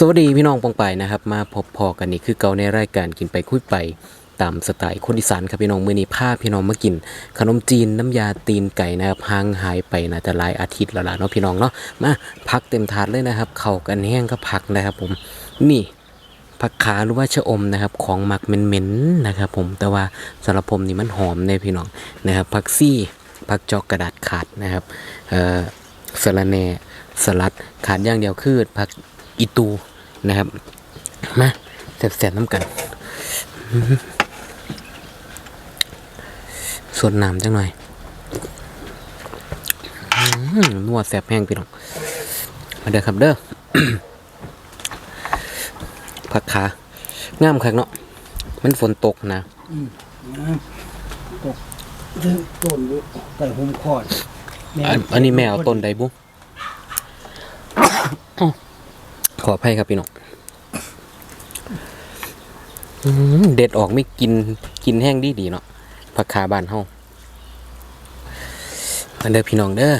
สวัสดีพี่น้องปองไปนะครับ มาพบพอกันนี่คือเก่าในรายการกินไปคุยไปตามสไตล์คนอีสานครับพี่น้องมื้อนี้พาพี่น้องมากิน ขนมจีนน้ำยาตีนไก่นะครับห่างหายไปน่าจะหลายอาทิตย์แล้วล่ะเนาะพี่น้องเนาะมาพักเต็มถาดเลยนะครับเข้ากันแห้งก็พักนะครับผมนี่ผักขาหรือว่าชะอมนะครับ ของหมักเหม็นๆนะครับผมแต่ว่าสำหรับผมนี่มันหอมเนี่ยพี่น้องนะครับผักซี่ผักจอกกระดาษขาดนะครับเอ่อสะระแหน่สลัดขาดอย่างเดียวคือผัก อีตูนะครับ มาแซ่บๆน้ำกันอื้อหือสดน้ำจังหน่อยอื้อหือนวแซ่บแห้งพี่น้อง มาเด้อครับเด้อผักขางามคักเนาะ มันฝนตกนะตกซึ่งต้นแต่หุมคอด อันนี้แม่เอาต้นใดบุข ออภัยครับพี่น้องเด็ดออกไม่กินกินแห้งดีดีเนาะผักขาบ้านเฮาอันเด้อพี่น้องเด้อ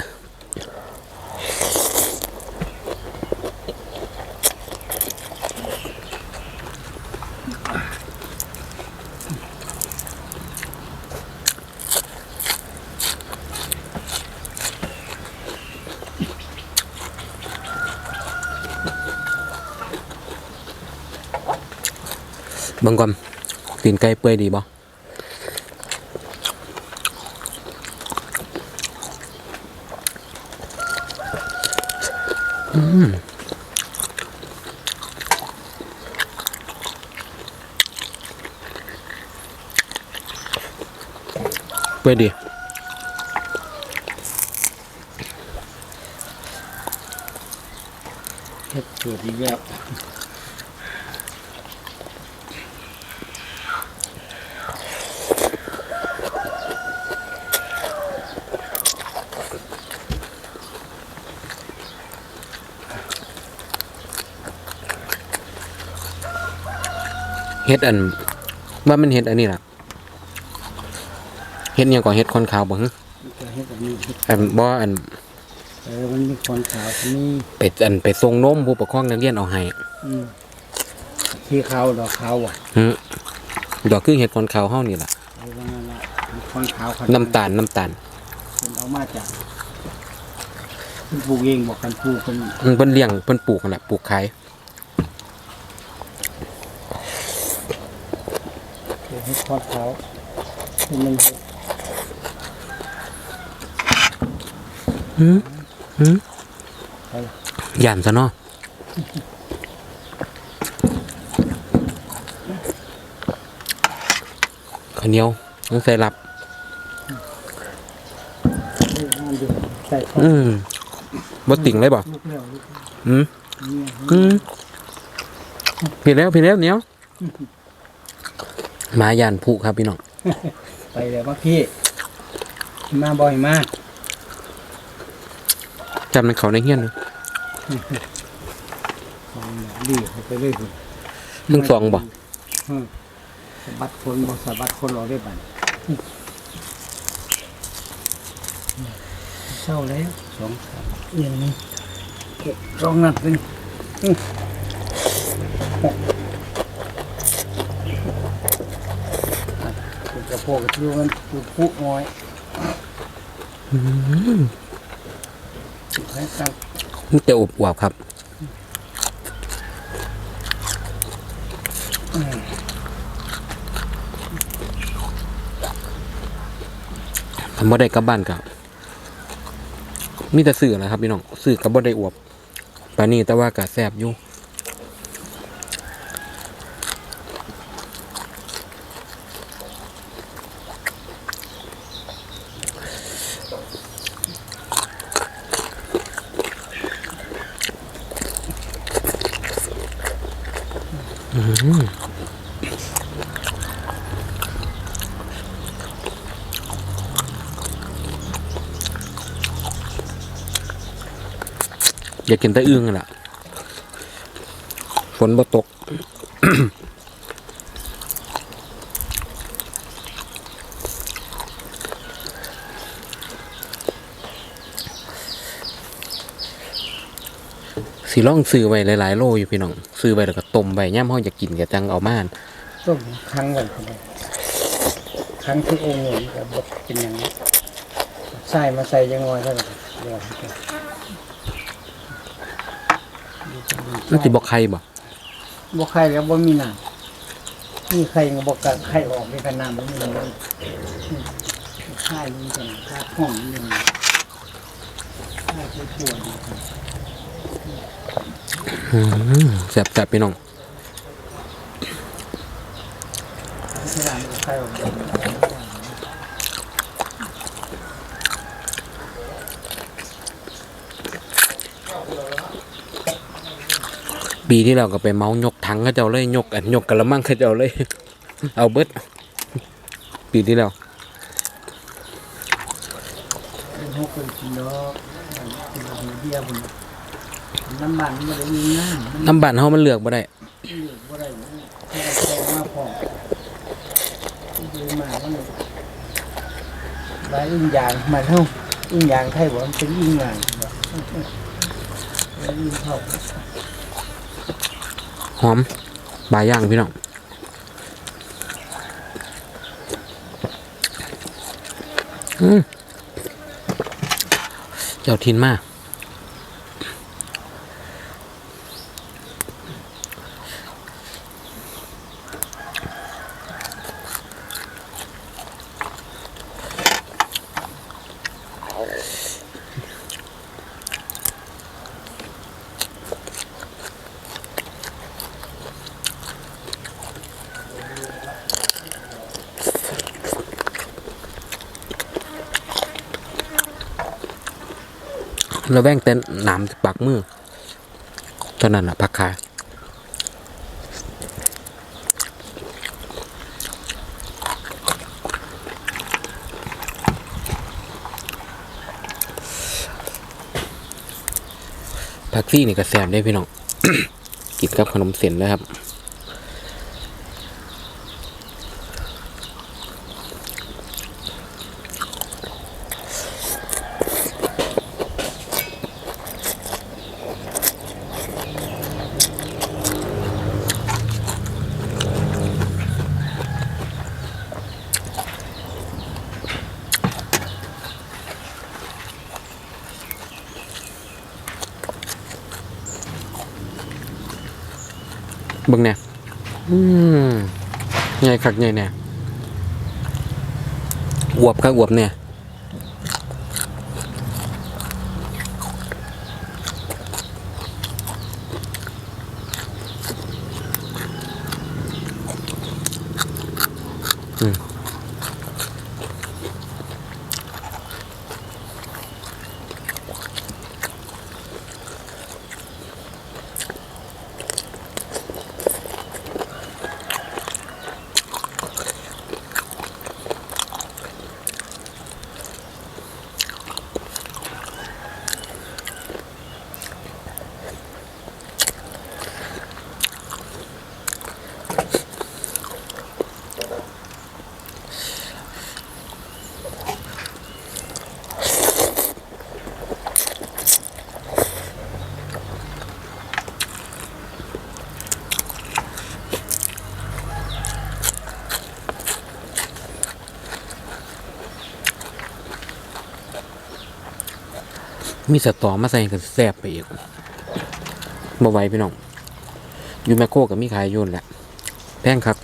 บิ่งกอนตีนไก่เปื่อยดีบ่อืมเปื่อยดีเฮ็ดเกิดอีกแล้ว เฮ็ดอัน ว่ามันเฮ็ดอันนี้ล่ะเฮ็ดหยังก่อนเฮ็ดคอนขาวบ่ฮึมันจะเฮ็ดแบบนี้เฮ็ดอันบ่อันเออมันมีคนขาวที่นี่ไปอันไปส่งนมผู้ปกครองนักเรียนเอาให้อืมที่ขาวดอกขาวอะฮึดอกคือเฮ็ดคอนขาวเฮานี่ล่ะเออว่านั่นละมีคนขาวเขาน้ำตาลน้ำตาลเป็นเอามาจากเพิ่นปลูกเองบอกกันปลูกเป็นมันเพิ่นเลี้ยงเพิ่นปลูกนั่นแหละปลูกขาย เฮ็ดคนขาวที่มันเฮ็ดหืมหืมไปละย่านซะเนาะข้าวเหนียวต้องใส่รับเฮ็ดงานอยู่ใส่ข้าวอืมบ่ติ่งเลยบ่ลูกแล้วลูกอืม เนี่ย อืมผิดแล้วผิดแล้วเหนียวมาย่านผู้ครับพี่น้อง ไปแล้วว่าพี่มาบ่อยมากจำมันเขาในเฮียนเลยของดีเขาไปเรื่อยคุณเพิ่งสองบ่อืมสะบัดคนบ่สะบัดคนเราได้บัดเศร้าแล้วสองสามอย่างนี้เก็บสองนัดหนึ่ง กระโปงกระทิวมันปุบปุ๊น้อยให้ตั้งมันจะอบอวบครับทำบ่ได้กลับบ้านกับมีแต่สื่อนะครับพี่น้องสื่อกับบ่ได้อวบปานนี้แต่ว่ากะแซบอยู่ อยากกินแต่อึ้งน่ะ ฝนบ่ตกสสิลองซื้อไว้หลายๆ โลอยู่พี่น้อง ซื้อไว้แล้วก็ต้มไว้ย่ำเฮาอยากกินก็จังเอามาต้มครั้งวันก็ได้ครั้งที่องค์หนึ่งกับบดเป็นอย่างนี้ใส่มาใส่ยังงอยแล้วก็เดี๋ ยวให้แกมันสิบ่ไข่บ่บ่ไข่แล้วบ่มีน้ำมีไข่ก็บ่กะไข่ออกในกันน้ำมันมีเลยไข่มีแต่ไข่ห้องนี่ไข่ไข่ปวดอืมแซ่บๆพี่น้อง ที่ร้านก็ไข่ออก ปีที่เราก็ไปเมายกถังเขาเจ้าเลยยกอันยกกระมังเขาเจ้าเลย เอาเบิดปีที่เป็นหกเป็นกินเป็นเบียร์พุ่นน้ำมันมันบ่ได้มีน้ำน้ำบ้านเฮามันเลือกบ่ได้เลือบ่ได้แค่แค่มาพอดูมามันหลายอึ้งยางมาเท่าอึ้งยางไทยบ่มันเป็นอึ้งยางล้วอึ้งเข้า หอมปลาย่างพี่น้องอืมเจ้าทินมาก แล้วแว่งเต้นหนามปากมือเท่านั้นอะพักคาผักซี่นี่ก็แซมได้พี่น้อง กินกับขนมเส้นนะครับ บึงเนี่ยใหญ่คักใหญ่เนี่ยอวบคักอวบเนี่ย มีสตอมาใส่กันแซ่บไปอีกบ่ไหวพี่น้อง อยู่แมคโครกับมีขายอยุ่นนแหละ แพงครับ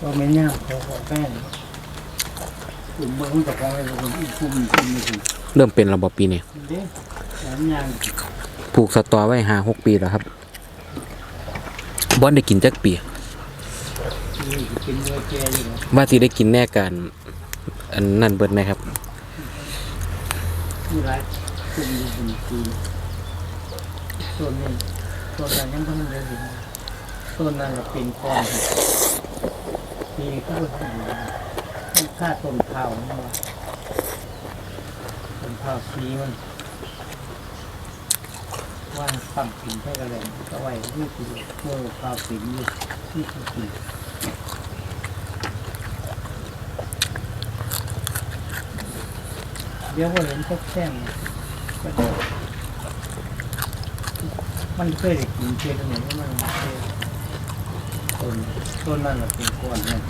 ก็ไม่ย่างเขาขอแป้งกลุ่มเมืองกับของอะไรคนอีกกลุ่มกลุ่มหนึงเริ่มเป็นระบบปีนี้เด้สามอย่างปลูกสตอไว้ห้าหกปีแล้วครับบอนได้กินจักปีนี่กินเนื้อแกอยู่นะว่าที่ได้กินแน่กันอันนั่นเบิดไหมครับ มีหลายกลุ่มอยู่บนปีส่วนนี้ส่วนนั้นยังเพิ่งเรียนอยู่ส่วนนั้นเราเป็นกอนปีก็มันค่าต้นข้าวนี่ว่าต้นข้าสีมันว่าฝั่งปิ่นแค่กระแหลงก็ไว้ที่ปีเมื่อข้าวปิ่นอยู่ที่ปีเดี๋ยวก็เห็นพวกแซงก็มันเคยได้กินเจตรงไหนก็มันเคยต้นต้นนั่นแหละเป็นก้อนเนี่ย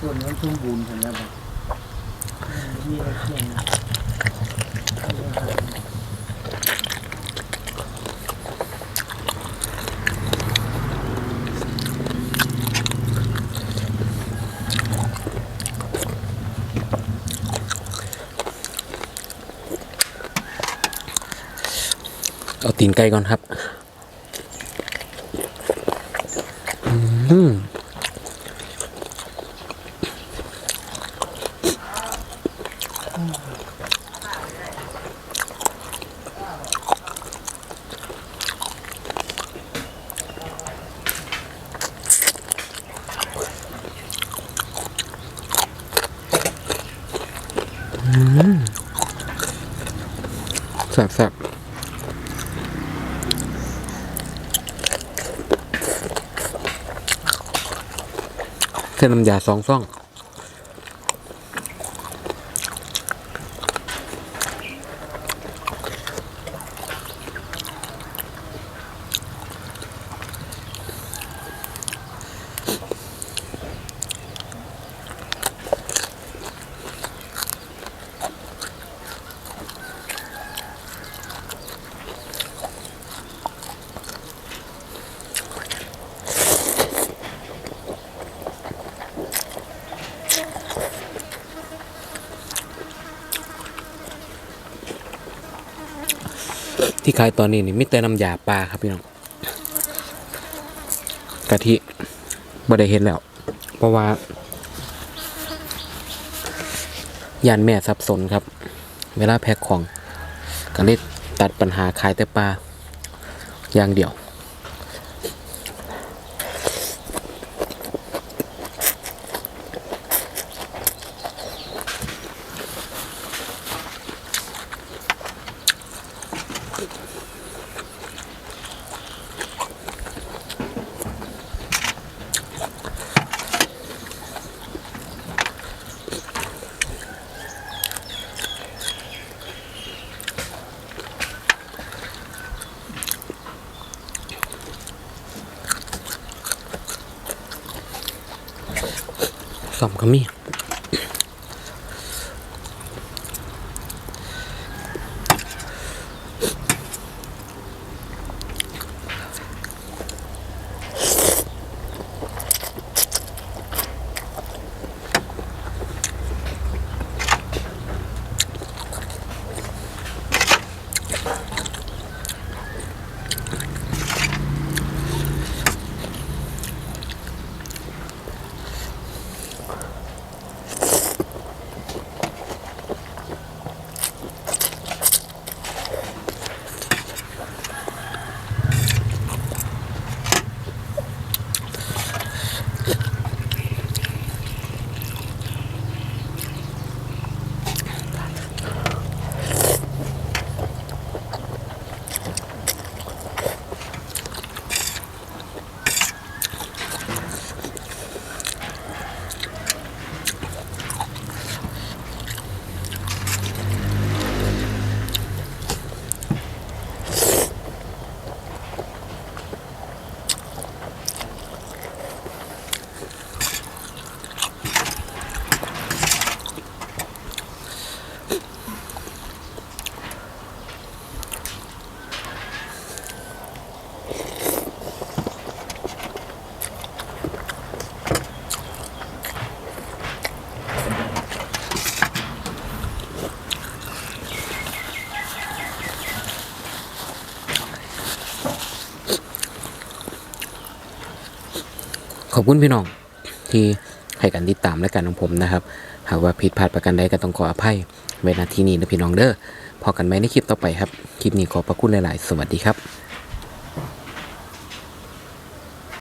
ต้นนั้นสมบูรณ์ขนาดนั้นมีอะไรเพียงนะมีอาหาร เอา ตีนไก่ก่อนครับ นน้ำยาสองซ่อง ที่ขายตอนนี้นี่มิแต่น้ำยาปลาครับพี่น้องกะทิบ่ได้เห็นแล้ว เพราะว่ายานแม่สับสนครับ เวลาแพ็คของก็เลยตัดปัญหาขายแต่ปลาอย่างเดียว สอมก็มี อบคุณพี่น้องที่ให้การติดตามและการของผมนะครับ หากว่าผิดพลาดประการใดก็ต้องขออภัยเวลาที่นี้นะพี่น้องเด้อพอกันไหมในคลิปต่อไปครับ คลิปนี้ขอบพระคุณหลาย ๆ สวัสดีครับ